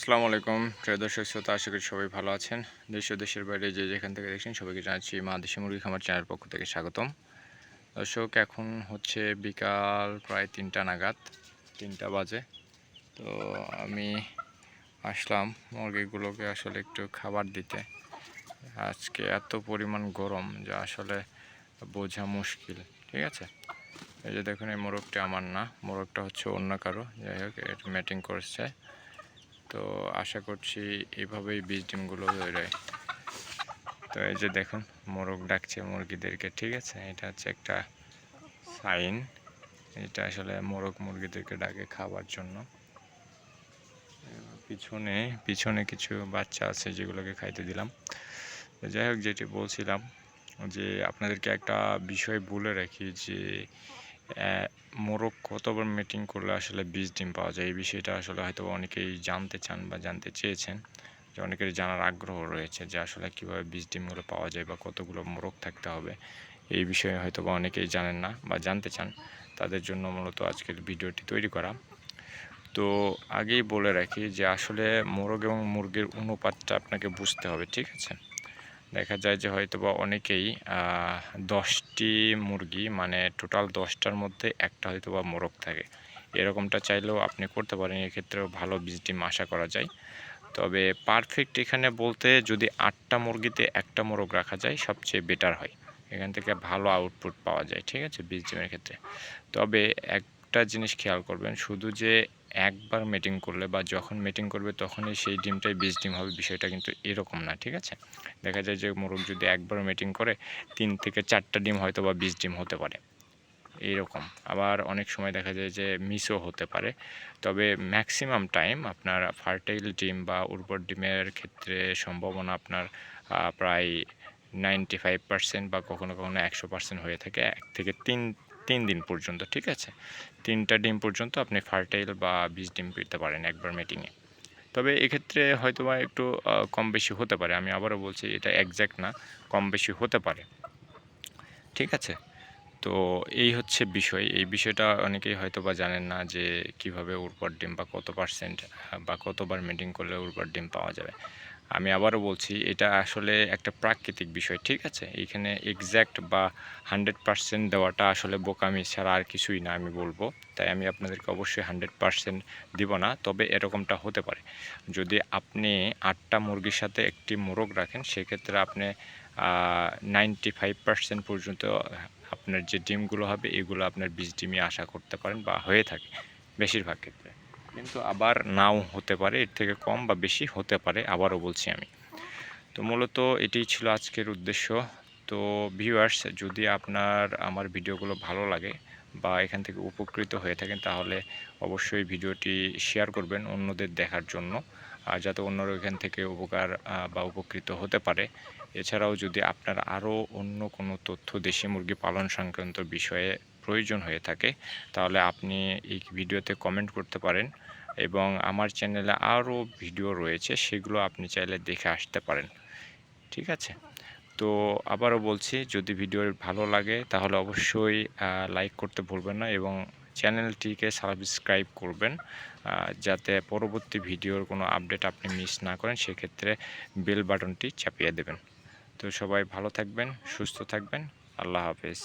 আসসালামু আলাইকুম। প্রিয় দর্শক শ্রোতা, আশা করি সবাই ভালো আছেন। দেশ দেশের বাইরে যে যেখান থেকে দেখছেন সবাইকে জানাচ্ছি মা দেশি মুরগি খামার চ্যানেল পক্ষ থেকে স্বাগতম। দর্শক, এখন হচ্ছে বিকাল প্রায় তিনটা নাগাদ, তিনটা বাজে। তো আমি আসলাম মুরগিগুলোকে আসলে একটু খাবার দিতে। আজকে এত পরিমাণ গরম যা আসলে বোঝা মুশকিল, ঠিক আছে? এই যে দেখুন, এই মোরগটা আমার না, মোরগটা হচ্ছে অন্য কারও। যাই হোক, এটা ম্যাটিং করছে। তো আশা করছি এভাবেই বীজ ডিমগুলো বেরোয় তো এই যে দেখুন, মোরগ ডাকছে মুরগিদেরকে, ঠিক আছে? এটা হচ্ছে একটা সাইন। এটা আসলে মোরগ মুরগিদেরকে ডাকে খাবার জন্য। পিছনে পিছনে কিছু বাচ্চা আছে যেগুলোকে খাইতে দিলাম। যাই হোক, যেটি বলছিলাম যে আপনাদেরকে একটা বিষয় বলে রাখি যে মোরগ কতবার মিটিং করলে আসলে বীজ ডিম পাওয়া যায়। এই বিষয়টা আসলে হয়তো অনেকেই জানতে চান বা জানতে চেয়েছেন যে অনেকের জানার আগ্রহ রয়েছে যে আসলে কীভাবে বীজ ডিমগুলো পাওয়া যায় বা কতগুলো মোরগ থাকতে হবে। এই বিষয়ে হয়তো বা অনেকেই জানেন না বা জানতে চান। তাদের জন্য মূলত আজকের ভিডিওটি তৈরি করা। তো আগেই বলে রাখি যে আসলে মোরগ এবং মুরগির অনুপাতটা আপনাকে বুঝতে হবে, ঠিক আছে? দেখা যায় যে হয়তো বা অনেকেই দশটি মুরগি মানে টোটাল দশটার মধ্যে একটা হয়তো বা মোরগ থাকে। এরকমটা চাইলেও আপনি করতে পারেন, এক্ষেত্রেও ভালো বীজ ডিম আশা করা যায়। তবে পারফেক্ট এখানে বলতে যদি আটটা মুরগিতে একটা মোরগ রাখা যায়, সবচেয়ে বেটার হয়। এখান থেকে ভালো আউটপুট পাওয়া যায়, ঠিক আছে? বীজ ডিমের ক্ষেত্রে। তবে একটা জিনিস খেয়াল করবেন, শুধু যে একবার মিটিং করলে বা যখন মিটিং করবে তখনই সেই ডিমটাই বীজ ডিম হবে, বিষয়টা কিন্তু এরকম না, ঠিক আছে? দেখা যায় যে মোরগ যদি একবার মিটিং করে, তিন থেকে চারটা ডিম হয়তো বা বীজ ডিম হতে পারে। এইরকম আবার অনেক সময় দেখা যায় যে মিসও হতে পারে। তবে ম্যাক্সিমাম টাইম আপনার ফার্টাইল ডিম বা উর্বর ডিমের ক্ষেত্রে সম্ভাবনা আপনার প্রায় নাইনটি ফাইভ পার্সেন্ট বা কখনো কখনো একশো পার্সেন্ট হয়ে থাকে। এক থেকে তিন তিন দিন পর্যন্ত, ঠিক আছে? তিনটা ডিম পর্যন্ত আপনি ফার্টাইল বা বীজ ডিম পেতে পারেন একবার মিটিংয়ে তবে এক্ষেত্রে হয়তো বা একটু কম বেশি হতে পারে। আমি আবারও বলছি, এটা একজ্যাক্ট না, কম বেশি হতে পারে। ঠিক আছে? তো এই হচ্ছে বিষয়। এই বিষয়টা অনেকেই হয়তো বা জানেন না যে কীভাবে উর্বর ডিম বা কত পার্সেন্ট বা কতবার মিটিং করলে উর্বর ডিম পাওয়া যাবে। আমি আবারও বলছি, এটা আসলে একটা প্রাকৃতিক বিষয়, ঠিক আছে? এইখানে এক্স্যাক্ট বা হান্ড্রেড পারসেন্ট দেওয়াটা আসলে বোকামি ছাড়া আর কিছুই না আমি বলব। তাই আমি আপনাদেরকে অবশ্যই হান্ড্রেড পারসেন্ট দিব না, তবে এরকমটা হতে পারে। যদি আপনি আটটা মুরগির সাথে একটি মোরগ রাখেন, সেক্ষেত্রে আপনি নাইনটি ফাইভ পারসেন্ট পর্যন্ত আপনার যে ডিমগুলো হবে, এগুলো আপনার বীজ ডিমই আশা করতে পারেন বা হয়ে থাকে, বেশিরভাগ ক্ষেত্রে। কিন্তু আবার নাও হতে পারে, এর থেকে কম বা বেশি হতে পারে, আবারও বলছি আমি। তো মূলত এটাই ছিল আজকের উদ্দেশ্য। তো ভিউয়ার্স যদি আপনার, আমার ভিডিওগুলো ভালো লাগে বা এখান থেকে উপকৃত হয়ে থাকেন, তাহলে অবশ্যই ভিডিওটি শেয়ার করবেন অন্যদের দেখার জন্য। আর যাতে অন্যরা এখান থেকে উপকার বা উপকৃত হতে পারে। এছাড়াও যদি আপনার আরও অন্য কোনো তথ্য দেশি মুরগি পালন সংক্রান্ত বিষয়ে প্রয়োজন হয়ে থাকে, তাহলে আপনি এই ভিডিওতে কমেন্ট করতে পারেন এবং আমার চ্যানেলে আরও ভিডিও রয়েছে, সেগুলো আপনি চাইলে দেখে আসতে পারেন। ঠিক আছে? তো আবারও বলছি, যদি ভিডিও ভালো লাগে, তাহলে অবশ্যই লাইক করতে ভুলবেন না এবং চ্যানেলটিকে সাবস্ক্রাইব করবেন যাতে পরবর্তী ভিডিওর কোনো আপডেট আপনি মিস না করেন, সেক্ষেত্রে বেল বাটনটি চাপিয়ে দেবেন। তো সবাই ভালো থাকবেন, সুস্থ থাকবেন, আল্লাহ হাফেজ।